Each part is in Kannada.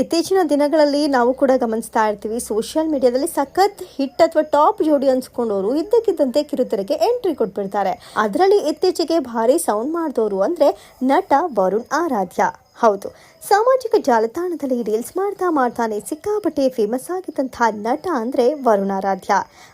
ಇತ್ತೀಚಿನ ದಿನಗಳಲ್ಲಿ ನಾವು ಕೂಡ ಗಮನಿಸ್ತಾ ಇರ್ತೀವಿ. ಸೋಷಿಯಲ್ ಮೀಡಿಯಾದಲ್ಲಿ ಸಖತ್ ಹಿಟ್ ಅಥವಾ ಟಾಪ್ ಜೋಡಿ ಅನ್ಸ್ಕೊಂಡವರು ಇದ್ದಕ್ಕಿದ್ದಂತೆ ಕಿರುತೆರೆಗೆ ಎಂಟ್ರಿ ಕೊಟ್ಬಿಡ್ತಾರೆ. ಅದರಲ್ಲಿ ಇತ್ತೀಚೆಗೆ ಭಾರಿ ಸೌಂಡ್ ಮಾಡಿದವರು ಅಂದ್ರೆ ನಟ ವರುಣ್ ಆರಾಧ್ಯ. ಹೌದು. ಸಾಮಾಜಿಕ ಜಾಲತಾಣದಲ್ಲಿ ರೀಲ್ಸ್ ಮಾಡ್ತಾ ಮಾಡ್ತಾನೆ ಸಿಕ್ಕಾಪಟ್ಟೆ ಫೇಮಸ್ ಆಗಿದ್ದಂಥ ನಟ ಅಂದ್ರೆ ವರುಣಾರಾಧ್ಯ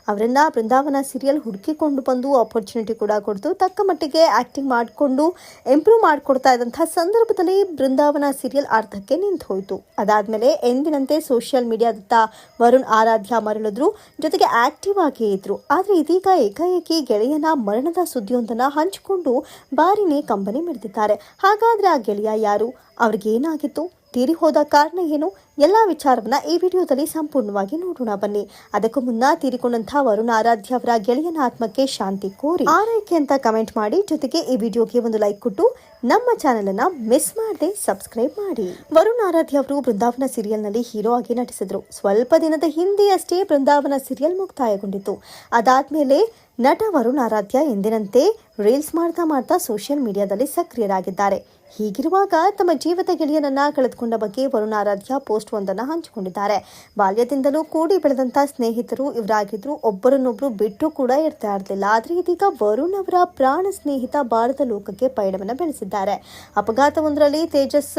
ಅವರನ್ನ ಬೃಂದಾವನ ಸೀರಿಯಲ್ ಹುಡುಕಿಕೊಂಡು ಬಂದು ಆಪರ್ಚುನಿಟಿ ಕೂಡ ಕೊಡ್ತು ತಕ್ಕ ಮಟ್ಟಿಗೆ ಆಕ್ಟಿಂಗ್ ಮಾಡಿಕೊಂಡು ಇಂಪ್ರೂವ್ ಮಾಡಿಕೊಡ್ತಾ ಇದ್ದಂಥ ಸಂದರ್ಭದಲ್ಲಿ ಬೃಂದಾವನ ಸೀರಿಯಲ್ ಅರ್ಧಕ್ಕೆ ನಿಂತು ಹೋಯಿತು. ಅದಾದ್ಮೇಲೆ ಎಂದಿನಂತೆ ಸೋಷಿಯಲ್ ಮೀಡಿಯಾದತ್ತ ವರುಣ್ ಆರಾಧ್ಯ ಮರಳಿದ್ರು, ಜೊತೆಗೆ ಆಕ್ಟಿವ್ ಆಗಿ ಇದ್ರು. ಆದರೆ ಇದೀಗ ಏಕಾಏಕಿ ಗೆಳೆಯನ ಮರಣದ ಸುದ್ದಿಯೊಂದನ್ನು ಹಂಚಿಕೊಂಡು ಬಾರಿನೇ ಕಂಬನಿ ಮಿಡಿದಿದ್ದಾರೆ. ಹಾಗಾದ್ರೆ ಆ ಗೆಳೆಯ ಯಾರು? ಅವ್ರಿಗೆ ಏನಾಗಿತ್ತು ತೀರಿ ಹೋದ ಕಾರಣ ಏನು? ಎಲ್ಲ ವಿಚಾರವನ್ನ ಈ ವಿಡಿಯೋದಲ್ಲಿ ಸಂಪೂರ್ಣವಾಗಿ ನೋಡೋಣ ಬನ್ನಿ. ಅದಕ್ಕೂ ಮುನ್ನ ತೀರಿಕೊಂಡಂತಹ ವರುಣ ಆರಾಧ್ಯ ಅವರ ಗೆಳೆಯನ ಆತ್ಮಕ್ಕೆ ಶಾಂತಿ ಕೋರಿ ಆರೈಕೆ ಅಂತ ಕಮೆಂಟ್ ಮಾಡಿ ಜೊತೆಗೆ ಈ ವಿಡಿಯೋಗೆ ಒಂದು ಲೈಕ್ ಕೊಟ್ಟು ನಮ್ಮ ಚಾನೆಲ್ ಅನ್ನ ಮಿಸ್ ಮಾಡದೆ ಸಬ್ಸ್ಕ್ರೈಬ್ ಮಾಡಿ. ವರುಣ್ ಆರಾಧ್ಯ ಅವರು ಬೃಂದಾವನ ಸೀರಿಯಲ್ನಲ್ಲಿ ಹೀರೋ ಆಗಿ ನಟಿಸಿದ್ರು. ಸ್ವಲ್ಪ ದಿನದ ಹಿಂದೆಯಷ್ಟೇ ಬೃಂದಾವನ ಸೀರಿಯಲ್ ಮುಕ್ತಾಯಗೊಂಡಿತ್ತು. ಅದಾದ್ಮೇಲೆ ನಟ ವರುಣ್ ಆರಾಧ್ಯ ಎಂದಿನಂತೆ ರೀಲ್ಸ್ ಮಾಡ್ತಾ ಮಾಡ್ತಾ ಸೋಷಿಯಲ್ ಮೀಡಿಯಾದಲ್ಲಿ ಸಕ್ರಿಯರಾಗಿದ್ದಾರೆ. ಹೀಗಿರುವಾಗ ತಮ್ಮ ಜೀವದ ಗೆಳೆಯನನ್ನ ಕಳೆದುಕೊಂಡ ಬಗ್ಗೆ ವರುಣ್ ಆರಾಧ್ಯ ಪೋಸ್ಟ್ ಒಂದನ್ನು ಹಂಚಿಕೊಂಡಿದ್ದಾರೆ. ಬಾಲ್ಯದಿಂದಲೂ ಕೂಡಿ ಬೆಳೆದಂಥ ಸ್ನೇಹಿತರು, ಇವರಾಗಿದ್ರು ಒಬ್ಬರನ್ನೊಬ್ಬರು ಬಿಟ್ಟು ಕೂಡ ಇರ್ತಾ ಇರಲಿಲ್ಲ. ಆದರೆ ಇದೀಗ ವರುಣ್ ಅವರ ಪ್ರಾಣ ಸ್ನೇಹಿತ ಭಾರತ ಲೋಕಕ್ಕೆ ಪಯಣವನ್ನು ಬೆಳೆಸಿದ್ದಾರೆ. ಅಪಘಾತವೊಂದರಲ್ಲಿ ತೇಜಸ್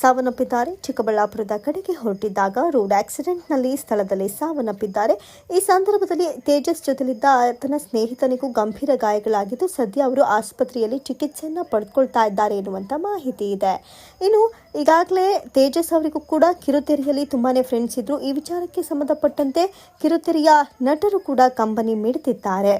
ಸಾವನ್ನಪ್ಪಿದ್ದಾರೆ. ಚಿಕ್ಕಬಳ್ಳಾಪುರದ ಕಡೆಗೆ ಹೊರಟಿದ್ದಾಗ ರೋಡ್ ಆಕ್ಸಿಡೆಂಟ್ನಲ್ಲಿ ಸ್ಥಳದಲ್ಲಿ ಸಾವನ್ನಪ್ಪಿದ್ದಾರೆ. ಈ ಸಂದರ್ಭದಲ್ಲಿ ತೇಜಸ್ ಜೊತೆಲಿದ್ದ ಆತನ ಸ್ನೇಹಿತನಿಗೂ ಗಂಭೀರ ಗಾಯಗಳಾಗಿದ್ದು ಸದ್ಯ ಅವರು ಆಸ್ಪತ್ರೆಯಲ್ಲಿ ಚಿಕಿತ್ಸೆಯನ್ನು ಪಡೆದುಕೊಳ್ತಾ ಇದ್ದಾರೆ ಎನ್ನುವಂಥ ಮಾಹಿತಿ ಇದೆ. ಇನ್ನು ಈಗಾಗಲೇ ತೇಜಸ್ ಅವರಿಗೂ ಕೂಡ ಕಿರುತೆರೆಯಲ್ಲಿ ತುಂಬಾನೇ ಫ್ರೆಂಡ್ಸ್ ಇದ್ರು. ಈ ವಿಚಾರಕ್ಕೆ ಸಂಬಂಧಪಟ್ಟಂತೆ ಕಿರುತೆರೆಯ ನಟರು ಕೂಡ ಕಂಬನಿ ಮಿಡ್ತಿದ್ದಾರೆ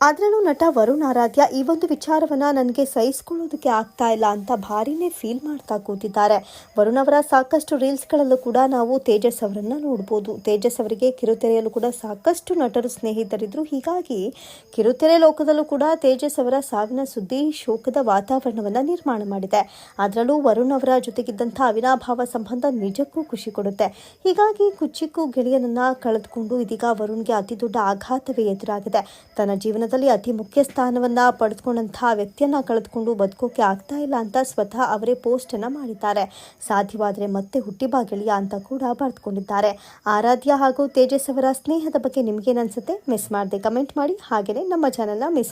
ಅದರಲ್ಲೂ ನಟ ವರುಣ್ ಆರಾಧ್ಯ ಈ ಒಂದು ವಿಚಾರವನ್ನ ನನಗೆ ಸಹಿಸ್ಕೊಳ್ಳೋದಕ್ಕೆ ಆಗ್ತಾ ಇಲ್ಲ ಅಂತ ಭಾರಿನೇ ಫೀಲ್ ಮಾಡ್ತಾ ಕೂತಿದ್ದಾರೆ. ವರುಣ್ ಅವರ ಸಾಕಷ್ಟು ರೀಲ್ಸ್ಗಳಲ್ಲೂ ಕೂಡ ನಾವು ತೇಜಸ್ ಅವರನ್ನು ನೋಡ್ಬೋದು. ತೇಜಸ್ ಅವರಿಗೆ ಕಿರುತೆರೆಯಲ್ಲೂ ಕೂಡ ಸಾಕಷ್ಟು ನಟರು ಸ್ನೇಹಿತರಿದ್ರು. ಹೀಗಾಗಿ ಕಿರುತೆರೆ ಲೋಕದಲ್ಲೂ ಕೂಡ ತೇಜಸ್ ಅವರ ಸಾವಿನ ಸುದ್ದಿ, ಶೋಕದ ವಾತಾವರಣವನ್ನ ನಿರ್ಮಾಣ ಮಾಡಿದೆ. ಅದರಲ್ಲೂ ವರುಣ್ ಅವರ ಜೊತೆಗಿದ್ದಂಥ ಅವಿನಾಭಾವ ಸಂಬಂಧ ನಿಜಕ್ಕೂ ಖುಷಿ ಕೊಡುತ್ತೆ. ಹೀಗಾಗಿ ಕುಚ್ಚಿಕ್ಕು ಗೆಳೆಯನನ್ನ ಕಳೆದುಕೊಂಡು ಇದೀಗ ವರುಣ್ಗೆ ಅತಿ ದೊಡ್ಡ ಆಘಾತವೇ ಎದುರಾಗಿದೆ. ತನ್ನ ಜೀವನದಲ್ಲಿ ಅತಿ ಮುಖ್ಯ ಸ್ಥಾನವನ್ನ ಪಡೆದುಕೊಂಡಂತಹ ವ್ಯಕ್ತಿಯನ್ನ ಕಳೆದುಕೊಂಡು ಬದುಕೋಕೆ ಆಗ್ತಾ ಇಲ್ಲ ಅಂತ ಸ್ವತಃ ಅವರೇ ಪೋಸ್ಟ್ ಅನ್ನ ಮಾಡಿದ್ದಾರೆ. ಸಾಧ್ಯವಾದರೆ ಮತ್ತೆ ಹುಟ್ಟಿ ಗೆಳೆಯ ಅಂತ ಕೂಡ ಬರೆದುಕೊಂಡಿದ್ದಾರೆ. ಆರಾಧ್ಯ ಹಾಗೂ ತೇಜಸ್ ಅವರ ಸ್ನೇಹದ ಬಗ್ಗೆ ನಿಮ್ಗೇನನ್ಸುತ್ತೆ ಮಿಸ್ ಮಾಡದೆ ಕಮೆಂಟ್ ಮಾಡಿ. ಹಾಗೆಯೇ ನಮ್ಮ ಚಾನೆಲ್ನ ಮಿಸ್